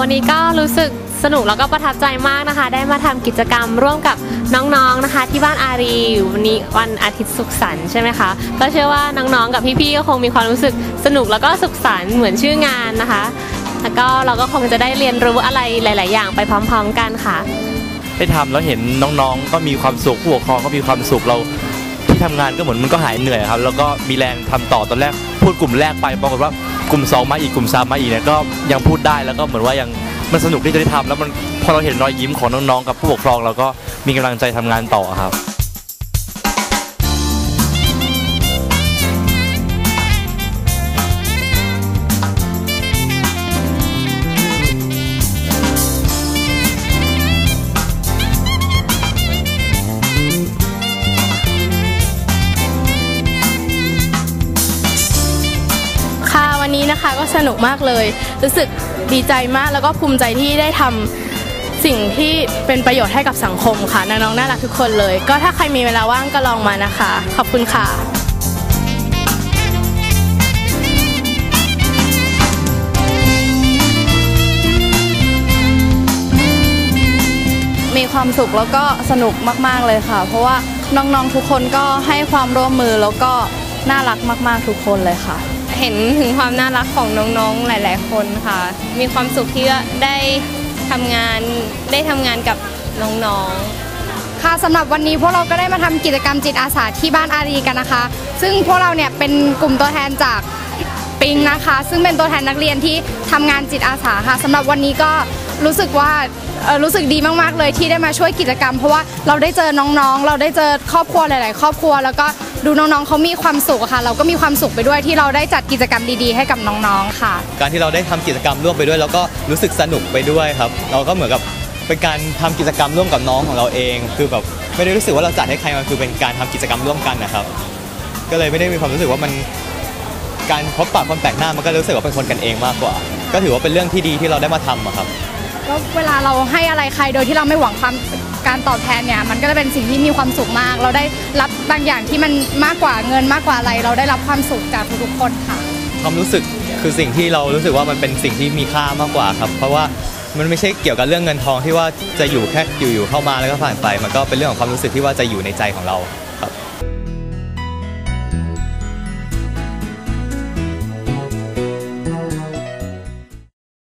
วันนี้ก็รู้สึกสนุกแล้วก็ประทับใจมากนะคะ ได้มาทำกิจกรรมร่วมกับน้องๆนะคะ ที่บ้านอารีวันนี้วันอาทิตย์สุขสันต์ใช่ไหมคะก็เชื่อว่าน้องๆกับพี่ๆก็คงมีความรู้สึกสนุกแล้วก็สุขสันต์เหมือนชื่องานนะคะ แล้วก็เราก็คงจะได้เรียนรู้อะไรหลาย ๆ อย่างไปพร้อม ๆ กันค่ะ ได้ทำแล้วเห็นน้องๆ ก็มีความสุขผู้ปกครองก็มีความสุขเราที่ทำงานก็เหมือนมันก็หายเหนื่อยครับแล้วก็มีแรงทำต่อตอนแรกพูดกลุ่มแรกไปปรากฏว่า กลุ่ม 2 มาอีกกลุ่ม3มาอีกเนี่ยก็ยังพูดได้แล้วก็เหมือนว่ายังมันสนุกที่จะได้ทำแล้วมันพอเราเห็นรอยยิ้มของน้องๆกับผู้ปกครองเราก็มีกำลังใจทำงานต่อครับ วันนี้นะคะก็สนุกมากเลย รู้สึกดีใจมากแล้วก็ภูมิใจที่ได้ทำสิ่งที่เป็นประโยชน์ให้กับสังคมค่ะน้องๆน่ารักทุกคนเลย ก็ถ้าใครมีเวลาว่างก็ลองมานะคะ ขอบคุณค่ะมีความสุขแล้วก็สนุกมาก ๆ เลยค่ะ เพราะว่าน้อง ๆ ทุกคนก็ให้ความร่วมมือแล้วก็น่ารักมาก ๆ ทุกคนเลยค่ะ เห็นถึงความน่ารักของน้องๆหลาย ๆ คนค่ะ มีความสุขที่ได้ทำงานได้ทำงานกับน้องๆ ค่ะสำหรับวันนี้พวกเราก็ได้มาทำกิจกรรมจิตอาสาที่บ้านอารีกันนะคะ ซึ่งพวกเราเนี่ยเป็นกลุ่มตัวแทนจากปิงนะคะ ซึ่งเป็นตัวแทนนักเรียนที่ทำงานจิตอาสาค่ะสำหรับวันนี้ก็รู้สึกว่ารู้สึกดีมากๆเลยที่ได้มาช่วยกิจกรรม เพราะว่าเราได้เจอน้องๆ เราได้เจอครอบครัวหลาย ๆ ครอบครัวแล้วก็ ดูน้องๆเขามีความสุขอะค่ะ เราก็มีความสุขไปด้วยที่เราได้จัดกิจกรรมดีๆ ให้กับน้องๆค่ะ การที่เราได้ทำกิจกรรมร่วมไปด้วย แล้วก็รู้สึกสนุกไปด้วยครับ เราก็เหมือนกับเป็นการทำกิจกรรมร่วมกับน้องของเราเอง คือแบบไม่ได้รู้สึกว่าเราจัดให้ใครมันคือเป็นการทำกิจกรรมร่วมกันนะครับ ก็เลยไม่ได้มีความรู้สึกว่ามันการพบปะคนแปลกหน้ามันก็รู้สึกว่าเป็นคนกันเองมากกว่า ก็ถือว่าเป็นเรื่องที่ดีที่เราได้มาทำอะครับ ก็เวลาเราให้อะไรใครโดยที่เราไม่หวังความ การตอบแทนเนี่ยมันก็จะเป็นสิ่งที่มีความสุขมาก เราได้รับบางอย่างที่มันมากกว่าเงินมากกว่าอะไร เราได้รับความสุขจากทุกๆคนค่ะ ความรู้สึกคือสิ่งที่เรารู้สึกว่ามันเป็นสิ่งที่มีค่ามากกว่าครับ เพราะว่ามันไม่ใช่เกี่ยวกับเรื่องเงินทองที่ว่าจะอยู่แค่อยู่ๆเข้ามาแล้วก็ผ่านไป มันก็เป็นเรื่องของความรู้สึกที่ว่าจะอยู่ในใจของเรา